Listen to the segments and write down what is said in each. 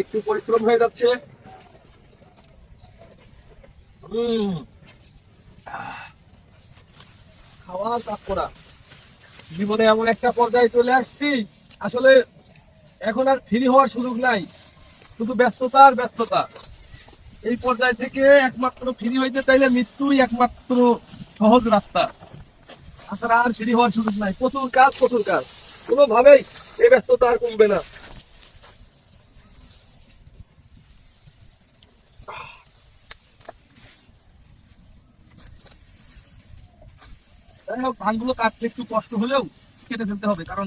একটু পরিশ্রম হয়ে যাচ্ছে। খাওয়া কাজ করা। জীবনে এমন একটা পর্যায়ে চলে আসছি। আসলে এখন আর ফ্রি হওয়ার সুযোগ নাই। শুধু ব্যস্ততা আর ব্যস্ততা। এই পর্যায় থেকে একমাত্র ফ্রি হইতে চাইলে মৃত্যুই একমাত্র সহজ রাস্তা। তাছাড়া আর ফ্রি হওয়ার সুযোগ নাই। প্রচুর কাজ প্রচুর কাজ। কোনোভাবেই এই ব্যস্ততা আর কমবে না। ধানগুলো কাটতে একটু কষ্ট হলেও কেটে ফেলতে হবে, কারণ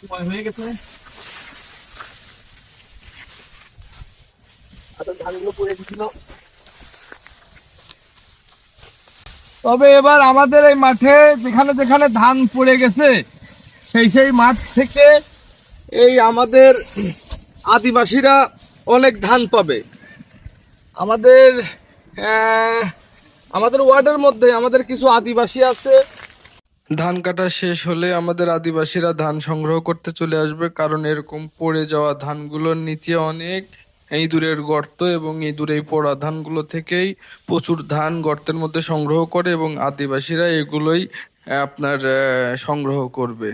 সময় হয়ে গেছে। আচ্ছা পড়ে দিছিল তবে এবার আমাদের এই মাঠে যেখানে যেখানে ধান পড়ে গেছে সেই সেই মাঠ থেকে এই আমাদের আদিবাসীরা অনেক ধান পাবে। আমাদের আমাদের ওয়ার্ডের মধ্যে আমাদের কিছু আদিবাসী আছে। ধান কাটা শেষ হলে আমাদের আদিবাসীরা ধান সংগ্রহ করতে চলে আসবে, কারণ এরকম পড়ে যাওয়া ধানগুলোর নিচে অনেক ইঁদুরের গর্ত এবং ইঁদুর এই পোড়া ধানগুলো থেকেই প্রচুর ধান গর্তের মধ্যে সংগ্রহ করে এবং আদিবাসীরা এগুলোই আপনার সংগ্রহ করবে।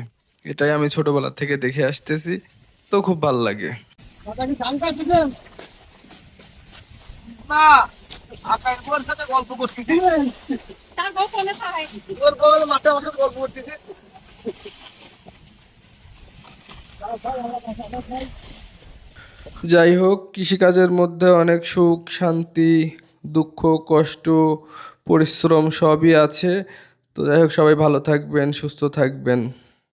এটাই আমি ছোটবেলা থেকে দেখে আসতেছি। তো খুব ভালো লাগে। গল্প করতেছি। গল্প করতেছি। যাই হোক কৃষিকাজের মধ্যে অনেক সুখ শান্তি দুঃখ কষ্ট পরিশ্রম সবই আছে। তো যাই হোক সবাই ভালো থাকবেন সুস্থ থাকবেন।